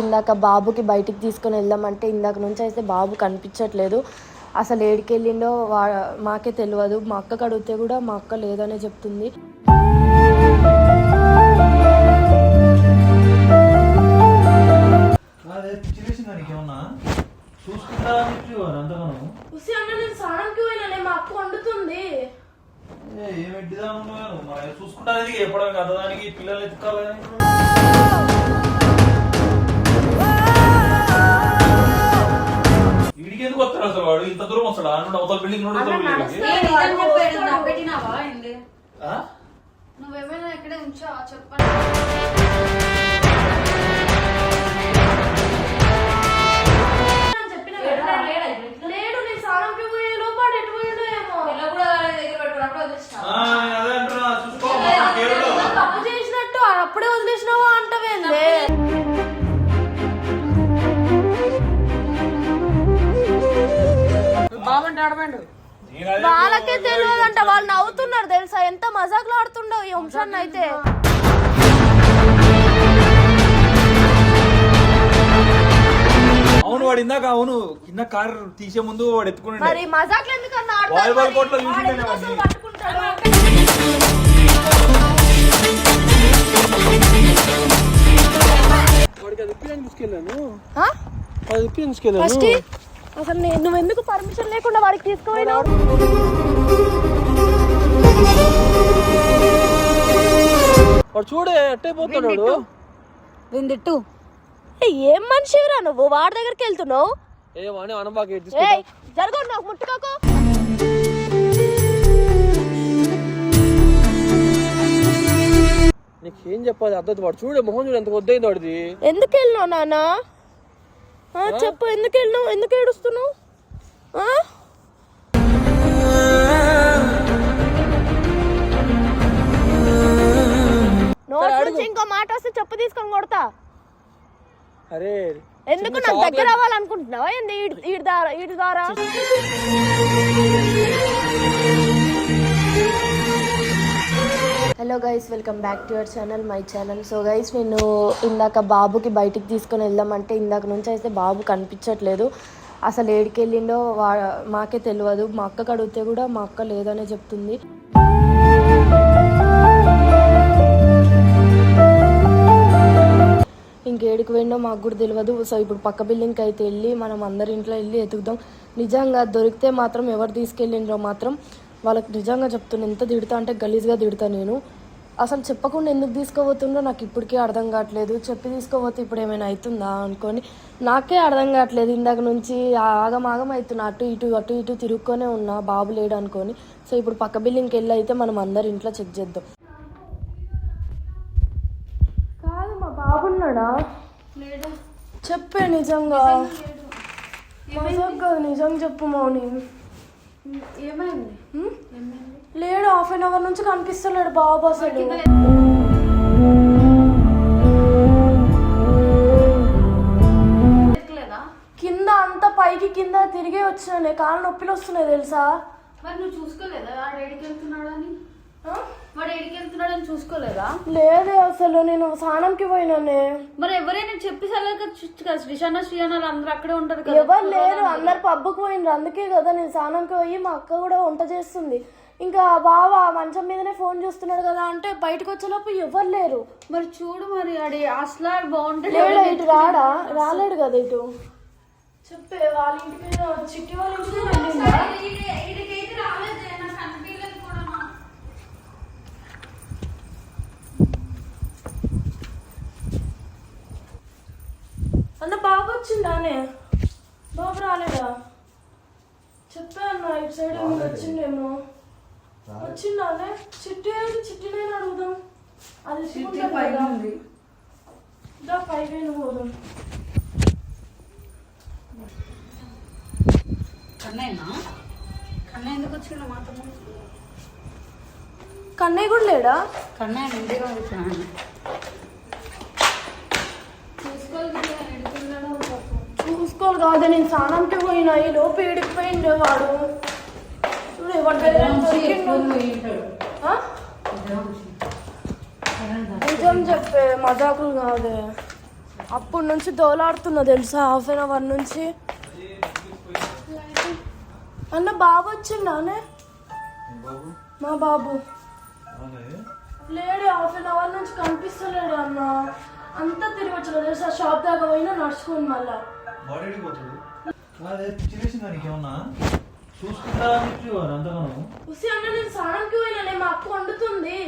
ఇందాక బాబుకి బయటికి తీసుకొని వెళ్దామంటే ఇందాక నుంచి అయితే బాబు కనిపించట్లేదు. అసలు ఏడికి వెళ్ళిండో వా మాకే తెలియదు మా అక్కకి అడిగితే కూడా మా అక్క లేదనే చెప్తుంది. నీకేమన్నా ఎందుకు వస్తాడు అసలు వాడు? ఇంత దూరం వస్తాడు? నుండి అవతల బిల్డింగ్ నుండి అవతల బిల్డింగ్ ఏ నిజం చెప్పాడు. నా పెట్టినావా ఏంది? ఆ? నువ్వేమైనా ఇక్కడే ఉంచావా చెప్పండి నేను అదే వాళ్ళకే తెలియదంట వాళ్ళు నవ్వుతున్నారు తెలుసా ఎంత మజాకులు ఆడుతుండవు ఈ వంశాన్ని అయితే అవును వాడు ఇందాక అవును కింద కార్ తీసే ముందు వాడు ఎత్తుకుని మరి మజాకులు ఎందుకన్నా ఆడతారు వాలీబాల్ మరి? కోర్టులో చూసిండే వాడు ఎందుకు వాడిని. అసలు పట్టుకుంటాడు? వాడికి అది తీసుకెళ్ళాను ఆ? అది తీసుకెళ్ళాను ఫస్ట్ అసలు నే- నువ్వు ఎందుకు పర్మిషన్ లేకుండా వాడికి తీసుకుపోయినావు? వాడు చూడే వాడు విందిట్టు. ఏయ్, ఏం మనిషిరా నువ్వు? వాడి దగ్గరికి వెళ్తున్నావు? ఏ వాణి అనబాకి ఏయ్ తీసుకెళ్ళా జరగ నాకు ముట్టుకోకు. నీకు ఏం చెప్పాలి? అర్థం వాడు చూడే మొహం చూడు ఎంత వద్దయింది వాడిది. ఎందుకు వెళ్ళినావు నాన్న? ఆ, చెప్పు ఎందుకు వెళ్ళినావు? ఎందుకు ఏడుస్తున్నావు? నోటి నుంచి ఇంకో మాట వస్తే చెప్పు తీసుకొని కొడతా. అరే ఎందుకు నాకు దగ్గర అవ్వాలనుకుంటున్నావా? ఏంది ఈడి ద్వారా ఈడి ద్వారా hello guys welcome back to your channel my channel so guys నేను ఇందాక బాబుకి బయటికి తీసుకొని వెళ్దామంటే ఇందాక నుంచి అయితే బాబు కనిపించట్లేదు. అసలు ఏడికి వెళ్ళిండో వా మాకే తెలియదు మా అక్కకి అడిగితే కూడా మా అక్క లేదనే చెప్తుంది. ఇంకేడికి పోయిండో మాకు కూడా తెలియదు సో ఇప్పుడు పక్క బిల్డింగ్కి అయితే వెళ్ళి మనం అందరి ఇంట్లో వెళ్ళి ఎతుకుదాం. నిజంగా దొరికితే మాత్రం ఎవరు తీసుకెళ్ళిండ్రో మాత్రం వాళ్ళకి నిజంగా చెప్తున్నా ఎంత తిడతా అంటే గలీజ్గా తిడతా నేను. అసలు చెప్పకుండా ఎందుకు తీసుకోబోతుండో నాకు ఇప్పటికే అర్థం కావట్లేదు. చెప్పి తీసుకోబోతే ఇప్పుడు ఏమైనా అవుతుందా అనుకొని నాకే అర్థం కావట్లేదు. ఇందాక నుంచి ఆగం ఆగం అవుతున్నా అటు ఇటు అటు ఇటు తిరుక్కొనే ఉన్నా బాబు లేడు అనుకొని. సో ఇప్పుడు పక్క బిల్డింగ్కి వెళ్ళి అయితే మనం అందరి ఇంట్లో చెక్ చేద్దాం. కాదు మా బాబున్నాడా లేడు. చెప్పే నిజంగా. మజాక్ నిజం చెప్పు మౌని? లేడు హాఫ్ అన్ అవర్ నుంచి కనిపిస్తలేడు బాబు అసలు. కింద అంత పైకి కింద తిరిగే వచ్చినానే కాళ్ళు నొప్పిలు వస్తున్నాయి తెలుసా? మరి నువ్వు చూసుకోలేదా? వెళ్తున్నాడు అని? వాడు చూసుకోలేదా? లేదే అసలు నేను స్నానంకి పోయినానే. మరి ఎవరైనా చెప్పి కదా? శ్రీశాన శ్రీయాన అందరూ అక్కడే ఉంటారు కదా. ఎవరు లేరు అందరు పబ్బుకు పోయినరు. అందుకే కదా నేను స్నానంకి పోయి మా అక్క కూడా వంట చేస్తుంది. ఇంకా బావ మంచం మీదనే ఫోన్ చూస్తున్నాడు కదా అంటే బయటకు వచ్చేలోపు ఎవరు లేరు. మరి చూడు మరి ఆడి అసలు బాగుంటాడు ఇటు రాడా? రాలేడు కదా ఇటు. చెప్పే వాళ్ళ ఇంటికి చిట్టి వాళ్ళ ఇంటికి వెళ్ళిందా? అన్న బాబు వచ్చిందానే? బాబు రాలేదా? చెప్పా అన్న ఇటు సైడ్ ఏమో వచ్చిండేమో వచ్చిందానే? చిట్టి ఏది? చిట్టి నేను అడుగుదాం. అది ఎత్తుకుంటాను కదా. దా పైకి పోదాం. కన్నయ్యనా? కన్నయ్య ఎందుకు వచ్చిండు మాతో? కన్నయ్య కూడా లేడా? కన్నయ్య ఇంటిగా వచ్చినాను చూసుకోవాలి కాదు నేను స్నానంకి పోయినా ఈ లోపు ఏడికిపోయిండే వాడు. చూడు ఎవరి దగ్గర? నిజం చెప్పే మజాకులు కాదే. అప్పటి నుంచి దోలాడుతున్నా తెలుసా హాఫ్ అన్ అవర్ నుంచి. అన్న బాబు వచ్చిండానే మా బాబు. లేడు హాఫ్ అన్ అవర్ నుంచి కనిపిస్తలేడు అన్న. అంతా తిరిగి వచ్చిన తెలుసా షాప్ దాకా పోయినా నడుచుకోండి మళ్ళా. వాడేడికి పోతాడు. అదే చిరేసిందా నీకేమన్నా చూసుకుంటా అని చెప్పి అంతగాను? ఉసి అన్న నేను స్నానంకి పోయినా మా అక్క వండుతుంది.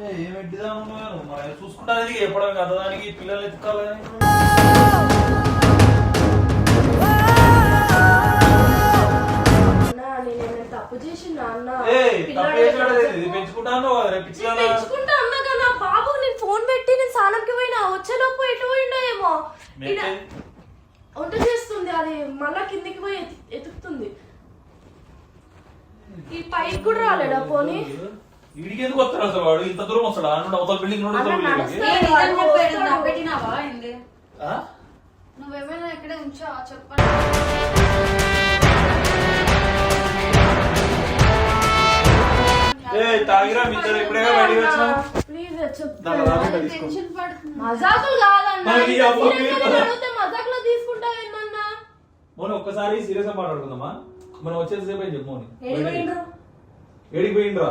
ఏ ఏం ఎడ్డిదా ఉన్నావు మరి చూసుకుంటా అనేది ఎప్పడం కదా దానికి పిల్లలు తప్పు చేసిందా అన్న? పెంచుకుంటా అన్నా కదా బాబు నేను ఫోన్ పెట్టి నేను స్నానంకి పోయినా వచ్చేలోపు ఎటు పోయిండో ఏమో. వంట చేస్తుంది అది మళ్ళా కిందికి పోయి ఎతు- ఎతుకుతుంది. ఈ పైకి కూడా రాలేడా పోనీ? వీడికి ఎందుకు వస్తాడు అసలు వాడు? ఇంత దూరం వస్తాడా? అవతల బిల్డింగ్ నుండి పెట్టినావా ఏంది? నువ్వేమైనా ఇక్కడే ఉంచా చెప్పండి ఏ తాగిరా మీ ఇద్దరు ఇప్పుడే బయటికి వచ్చినా? ప్లీజ్ చెప్పు. మజాకులు కాదన్నా మరి ఈ అబ్బా Serious గా మీరు- అడిగితే మజాకులో తీసుకుంటా ఏందన్నా మోని ఒక్కసారి సీరియస్గా మాట్లాడుకుందామా? మనం వచ్చేది సేపు అని చెప్పు మోని. ఏడికి పోయిండ్రు?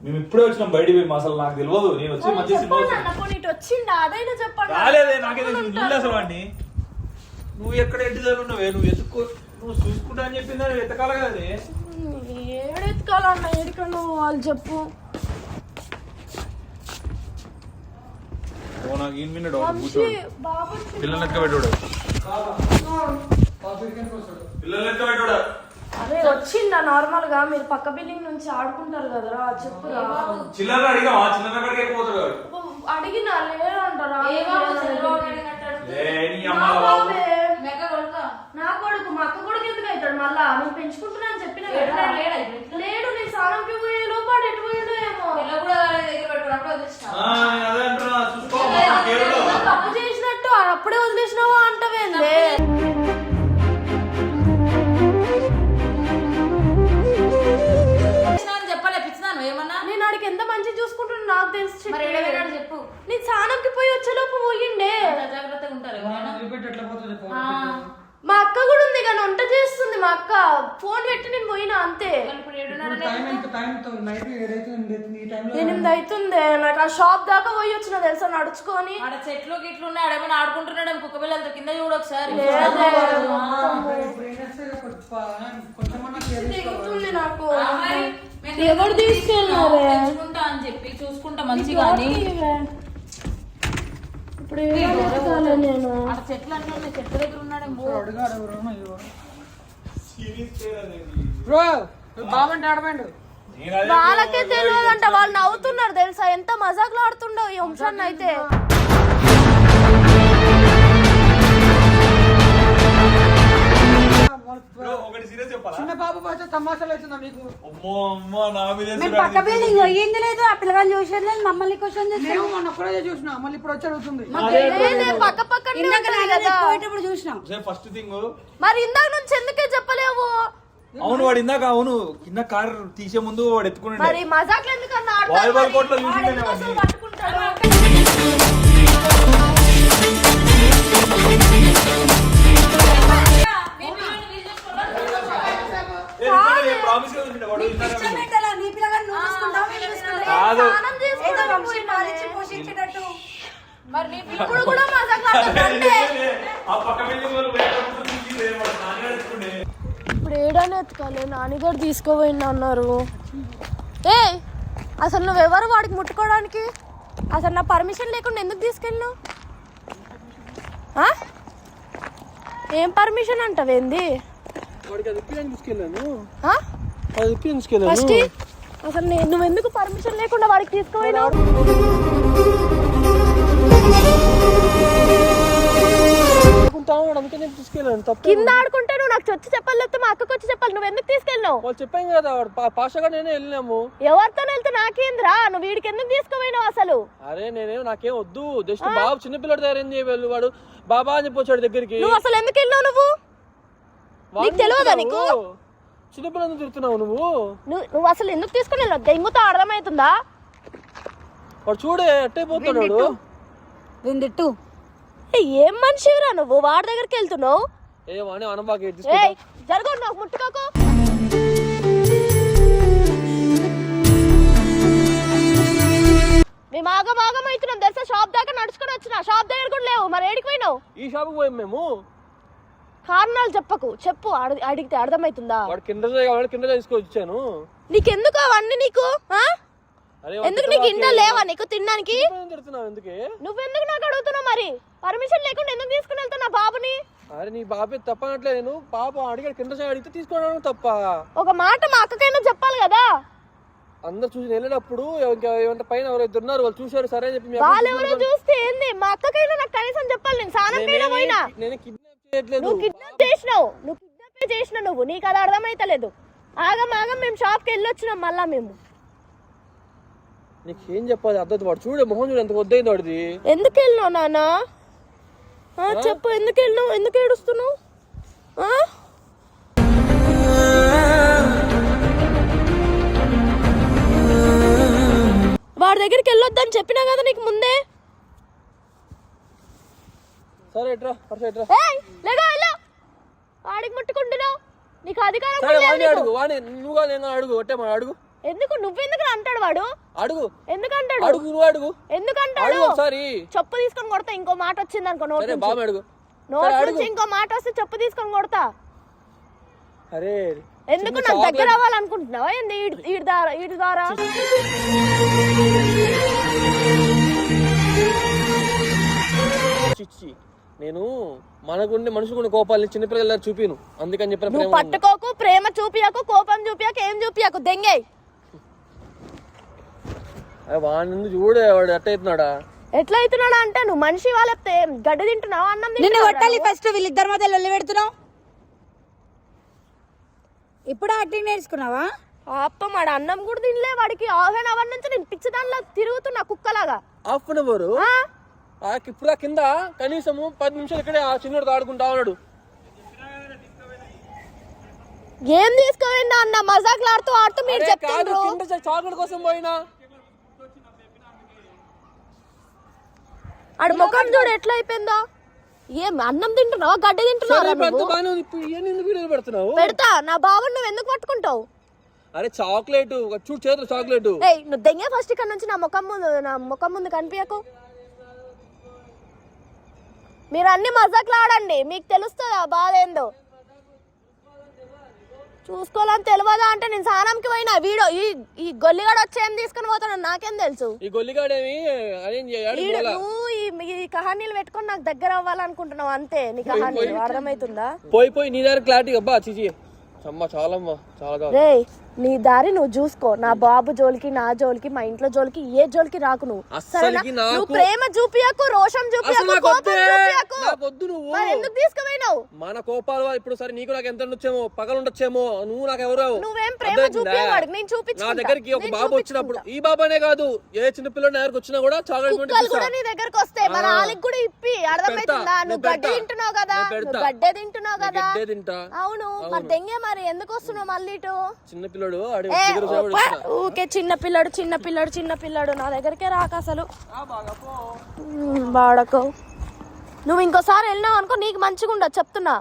మేము ఇప్పుడే వచ్చినాం బయటికి పోయి అసలు నాకు తెలియదు. నేను వచ్చి మంచి సినిమా అదైనా చెప్పండి? రాలేదే నాకే నువ్వు అసలు వాడిని. నువ్వు ఎక్కడ ఎట్టి ఉన్నావే? నువ్వు ఎత్తుకో నువ్వు చూసుకుంటా అని చెప్పిందా? నువ్వు ఎత్తకాల కదే ఏడెత్తుకోవాలన్న ఏడికన్నా వాళ్ళు చెప్పు. ఓ నాకు ఈయన మీద వంశీ బాబు పిల్లలు లెక్క పెట్టాడు. పిల్లలు లెక్క పెట్టాడు. అరే వచ్చిందా నార్మల్గా మీరు పక్క బిల్డింగ్ నుంచి ఆడుకుంటారు కదరా చెప్పురా. చిల్లర అడిగా చిల్లర పోతాడు. అడిగినా ఏ నీ కొడుక? నా కొడుకు మా అక్క కొడుకు ఎందుకు అవుతాడు మళ్ళా? నేను పెంచుకుంటున్నా అని చెప్పిన లేడా, కదా నేను స్నానంకి పోయే లోపాడు ఎటు పోయిండో? అప్పుడే వదిలేసిన ఆ, చేస్తుంది మా అక్క. ఫోన్ పెట్టి నేను పోయినా అంతే. ఎనిమిది అవుతుంది. నాకు ఆ షాప్ దాకా పోయి వచ్చిన తెలుసా నడుచుకొని? ఆడ చెట్లు గిట్లు ఉన్నాడు ఏమైనా ఆడుకుంటున్నాడు కుక్క పిల్లలతో కింద చూడు ఒకసారి. దిగుతుంది నాకు. ఎవరు తీసుకెళ్ళారే? తెచ్చుకుంటా అని చెప్పి చూసుకుంటా మంచిగా అని. ఇప్పుడు నేను? ఆడ చెట్లు అన్నీ ఉన్నాయి. చెట్ల దగ్గర ఉన్నాడేమో. బ్రో బాబంటే ఆడమండు. వాళ్ళకే తెలియదంట వాళ్ళు నవ్వుతున్నారు తెలుసా? ఎంత మజాకులు ఆడుతుండో ఈ వంశాన్ని అయితే. ఒకటి సీరియస్ చెప్పాలా? చిన్న బాబు పోతే తమాషాలు అవుతుందా మీకు? అమ్మో అమ్మో నా మీద మేము పక్క బిల్డింగ్ పోయింది లేదు? ఆ పిల్లగాని లేదు? మమ్మల్ని క్వశ్చన్ చేసి మేము మొన్న ఒక్కడే చూసిన. మళ్ళీ ఇప్పుడు వచ్చి అడుగుతుంది. పక్క పోయేటప్పుడు చూసినాం. ఫస్ట్ థింగ్ మరి ఇందాక నుంచి ఎందుకే చెప్పలేవు? అవును వాడు ఇందాక అవును. కింద కార్ తీసే ముందు వాడు ఎత్తుకుని మరి మజాక్లు ఎందుకన్నా వాలీబాల్? కోర్టులో వేరేటప్పుడు తీసిండే, వాడు నాన్నగాడు ఎత్తుకుండే. ఇప్పుడు ఏడానే ఎత్తుకోలే నాన్నగారు తీసుకోపోయింది అన్నారు. ఏ అసలు నువ్వెవరు వాడికి ముట్టుకోవడానికి? అసలు నా పర్మిషన్ లేకుండా ఎందుకు తీసుకెళ్ళినావు? ఆ? ఏం పర్మిషన్ అంటావేంది? తీసుకెళ్ళాను? తీసుకెళ్ళాను? అసలు నేను నువ్వు ఎందుకు పర్మిషన్ లేకుండా వాడికి తీసుకుపోయినావు? అందుకే నేను తీసుకెళ్ళాను తప్ప కింద ఆడుకుంటే నువ్వు నాకు వచ్చి చెప్పాలి లేకపోతే మా అక్కకి వచ్చి చెప్పాలి. నువ్వు ఎందుకు తీసుకెళ్ళినావు వాళ్ళు చెప్పాం కదా వాడు పా- పాషగా నేనే వెళ్ళినాము. ఎవరితో వెళ్తే నాకేంద్రా? నువ్వు వీడికి ఎందుకు తీసుకుపోయినావు అసలు? అరే నేనేం నాకేం వద్దు. జస్ట్ బాబు చిన్నపిల్లడు తయారైంది వెళ్ళు వాడు? బాబా అని చెప్పి వచ్చాడు దగ్గరికి. నువ్వు అసలు ఎందుకు వెళ్ళావు నువ్వు? నీకు తెలియదా నీకు? చిన్నపిల్లలు తిరుగుతున్నావు నువ్వు? నువ్వు నువ్వు అసలు ఎందుకు తీసుకుని వెళ్ళావు? దెంగుతో అర్థమవుతుందా? వాడు చూడే అట్టే పోతాడు వాడు దీని తిట్టు ఏ, ఏం మనిషిరా నువ్వు? వాడి దగ్గరికి వెళ్తున్నావు? ఏ వాణి అనబాకి ఏయ్ జరగ నాకు ముట్టుకోకు. మేము ఆగం ఆగం అవుతున్నాం. తెలుసా షాప్ దాకా నడుచుకొని వచ్చిన. షాప్ దగ్గర కూడా లేవు. మరి ఏడికి పోయినావు? ఈ షాప్ పోయాం మేము. కారణాలు చెప్పకు. చెప్పు అడి- అడిగితే అర్థమవుతుందా వాడు కింద కావాలి కింద తీసుకొని వచ్చాను నీకెందుకు అవన్నీ నీకు? ఆ? అరే ఎందుకు నీకు ఇంట్లో లేవా నీకు తినడానికి? తిడుతున్నావు ఎందుకే? నువ్వెందుకు నాకు అడుగుతున్నావు మరి? పర్మిషన్ లేకుండా ఎందుకు తీసుకుని వెళ్తున్నా బాబుని? అరే నీ బాబే తప్పనట్లే నేను. పాప అడిగాడు కింద సైడ్ అడిగితే తీసుకోవడం తప్ప. ఒక మాట మా అక్కకైనా చెప్పాలి కదా? అందరు చూసి వెళ్ళినప్పుడు ఇంకా ఏమంటే పైన ఎవరో ఇద్దరు ఉన్నారు వాళ్ళు చూశారు సరే అని చెప్పి మీ అక్క వాళ్ళెవరో చూస్తే ఏంది? మా అక్కకైనా నాకు కనీసం చెప్పాలి నేను. స్నానంకైనా నేనేమి- పోయినా? నేను కిడ్నాప్ చేయట్లేదు నువ్వు కిడ్నాప్ చేసినావు. నువ్వు కిడ్నాప్ చేసినావు నువ్వు. నీకు అది అర్థమైతలేదు. ఆగం ఆగం మేము షాప్కి వెళ్ళొచ్చినాం మళ్ళా మేము. నీకు ఏం చెప్పాలి? అర్థం వాడు చూడు మొహం చూడు ఎంత వద్దయింది వాడిది. ఎందుకు వెళ్ళినావు నాన్న? ఆ, చెప్పు ఎందుకు వెళ్ళినావు? ఎందుకు ఏడుస్తున్నావు? ఆ? వాడి దగ్గరికి వెళ్ళొద్దని చెప్పినా కదా నీకు ముందే? సరే ఎట్రా పర్స ఎట్రా ఏయ్, లేగా వెళ్ళు. వాడికి ముట్టుకుంటున్నావు. నీకు అధికారం సరే. అడుగు నువ్వుగా నేను అడుగు ఒట్టే మా అడుగు. ఎందుకు నువ్వెందుకు అంటాడు వాడు? అడుగు. ఎందుకు అంటాడు అడుగు నువ్వు అడుగు. ఎందుకు అంటాడు అడుగు ఒకసారి. చెప్పు తీసుకొని కొడతా ఇంకో మాట వచ్చింది అనుకో నోట్ సరే. బాగా అడుగు. నోట్ సరే, అడుగు. నుంచి ఇంకో మాట వస్తే చెప్పు తీసుకొని కొడతా. అరే ఎందుకు నాకు దగ్గర అవ్వాలనుకుంటున్నావా? ఏంది? ఈడు- ఈడు ద్వారా ఈడు ద్వారా? చిచ్చి. నేను మనకుండే మనుషుకున్న కోపాలని చిన్నపిల్లల చూపిను. అందుకని చెప్పిన నువ్వు ప్రేమ ఉంది. పట్టుకోకు ప్రేమ చూపియకు కోపం చూపియకు ఏం చూపియకు దెంగే అరే వాడి నుండి చూడే వాడు ఎట్ట అవుతున్నాడా? ఎట్లా అవుతున్నాడా అంటే నువ్వు మనిషి వాళ్ళ గడ్డి తింటున్నావు అన్నం నిన్ను తింటున్నావా కొట్టాలి? ఫస్ట్ వీళ్ళిద్దరి మధ్య లొల్లి పెడుతున్నావు? ఇప్పుడు యాక్టింగ్ నేర్చుకున్నావా పాపం వాడు అన్నం కూడా తినలే వాడికి. హాఫ్ అన్ అవర్ నుంచి నేను పిచ్చి దానిలో తిరుగుతున్నా కుక్కలాగా. హాఫ్ అన్ అవర్ ఆ? ఇప్పుడు ఆ కింద కనీసము పది నిమిషాలు ఇక్కడే ఆ చిన్నోడు ఆడుకుంటా ఉన్నాడు. ఏం తీసుకోవేందా అన్న మజాకులు ఆడుతూ ఆడుతూ మీరు కింద చాక్లెట్ కోసం పోయినా. ఆడు ముఖం చూడు ఎట్లా అయిపోయిందో? ఏం అన్నం తింటున్నావా? గడ్డి తింటున్నావా పెడతా. నా బాబు నువ్వు ఎందుకు పట్టుకుంటావు? అరే చాక్లెట్ చూడు చేతులు చాక్లెట్. నువ్వు దెంగే ఫస్ట్ ఇక్కడ నుంచి నా ముఖం ముందు నా ముఖం ముందు కనిపించకు. మీరు అన్ని మజాకులు ఆడండి మీకు తెలుస్తుందా బాధ ఏందో? చూసుకోవాలని తెలియదా అంటే నేను సానంకి పోయినా. వీడియో ఈ ఈ గొల్లిగాడు వచ్చి ఏం తీసుకుని పోతాను నాకేం తెలుసు? ఈ గొల్లిగాడేమి? నువ్వు ఈ ఈ కహానీలు పెట్టుకొని నాకు దగ్గర అవ్వాలనుకుంటున్నావు అంతే. నీ కహానీలు అర్థమవుతుందా? పోయి పోయి నీ దగ్గర క్లారిటీ అబ్బా చిచి. అమ్మ చాలా అమ్మా చాలా నీ దారి నువ్వు చూసుకో నా బాబు జోలికి నా జోలికి మా ఇంట్లో జోలికి ఏ జోలికి రాకు నువ్వు అస్సలుకి? నాకు- నువ్వు ప్రేమ చూపియకు రోషం అసలు చూపియకు నాకు కోపం వద్దే చూపియకు నాకు వద్దు నువ్వు మరి ఎందుకు తీసుకుపోయినావు మన కోపాలు వల్ల ఇప్పుడు సరే నీకు నాకు ఎంత ఉండొచ్చేమో పగలు ఉండొచ్చేమో నువ్వు నాకు ఎవరు నువ్వేం ప్రేమ అర్థమైందా? చూపియవు వాడికి, నేను నా చూపించుకుంటా. దగ్గరికి ఒక నేను బాబు వచ్చినప్పుడు ఈ బాబానే కాదు ఏ చిన్న పిల్లడు నా దగ్గరకు వచ్చినా కూడా చాక్లెట్ కుక్కలు కూడా. నీ దగ్గరికి వస్తాయి మన ఆ. ఆలికి కూడా ఇప్పి అర్థమవుతుందా నువ్వు. గడ్డి తింటున్నావు కదా నేను పెడతా. నువ్వు గడ్డే తింటున్నావు నేను కదా గడ్డే తింటా అవును మరి దెంగే మరి ఎందుకు వస్తున్నావు మళ్ళీ ఇటు చిన్న పిల్లడు వచ్చిన. ఊకే చిన్న పిల్లడు చిన్న పిల్లడు చిన్న పిల్లడు నా దగ్గరికే రాక అసలు. వాడకు నువ్వు ఇంకోసారి వెళ్ళినావు అనుకో నీకు మంచిగా ఉండదు చెప్తున్నా.